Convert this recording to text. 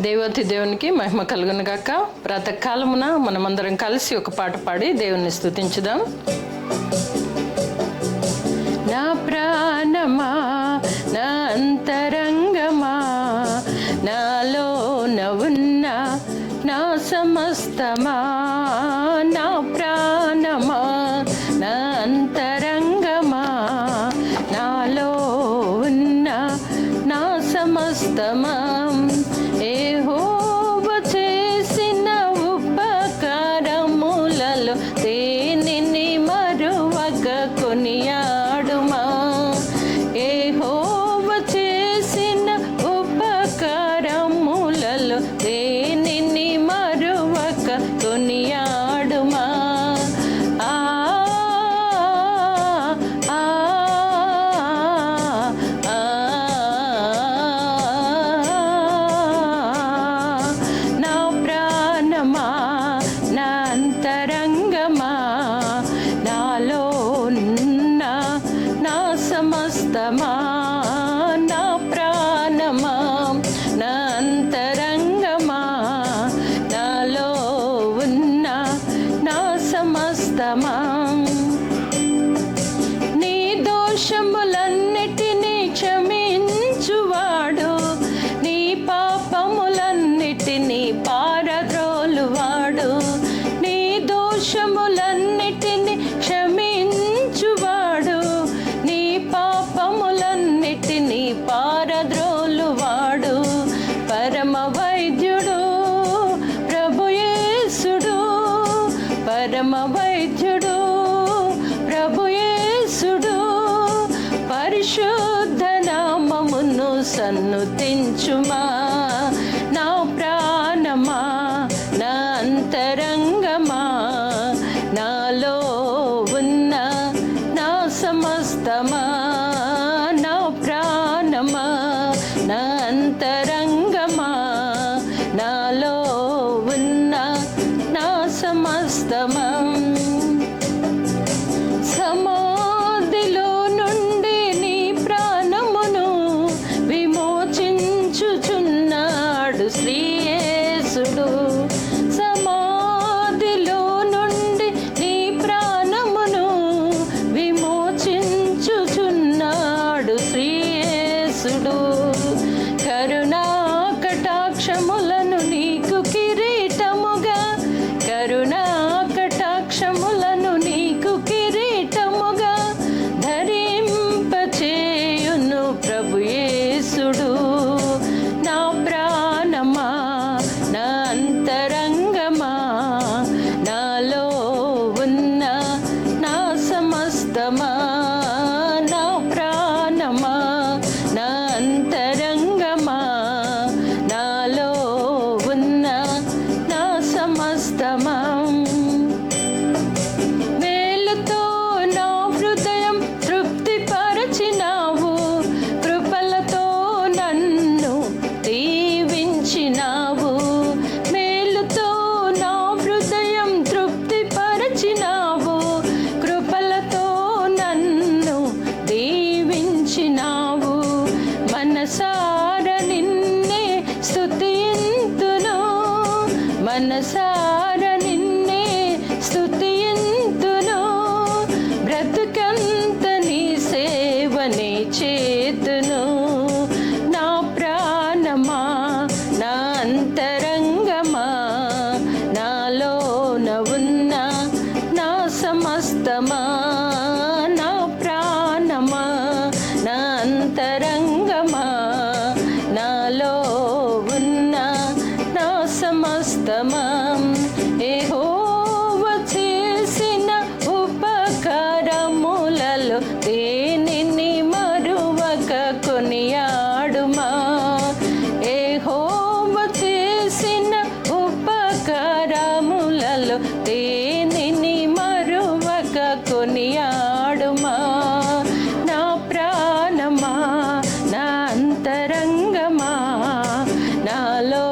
దేవతి దేవునికి మహిమ కలుగును గాక. ప్రాతకాలమున మనమందరం కలిసి ఒక పాట పాడి దేవుణ్ణి స్తుతించుదాం. నా ప్రాణమా నా అంతరంగమా నాలో ఉన్న నా సమస్తమా నా ప్రాణమా నా అంతరంగమా నాలో ఉన్న నా సమస్తమా. అంతరంగమా? నాలో ఉన్న నా సమస్తమా? సన్నుతించుమా నా శ్రీయేసుడు సమాధిలో నుండి నీ ప్రాణమును విమోచించుచున్నాడు శ్రీయేసుడు నా ప్రాణమా నా అంతరంగమా నాలో ఉన్న నా సమస్తమా. మనసార నిన్నే స్తుతింతును బ్రతుకంత నీ సేవనే చేతును. నా ప్రాణమా నా అంతరంగమా నాలో ఉన్న నా సమస్తమా దేనిని మరువక కొనియాడుమా? నా ప్రాణమా? నా అంతరంగమా? నాలో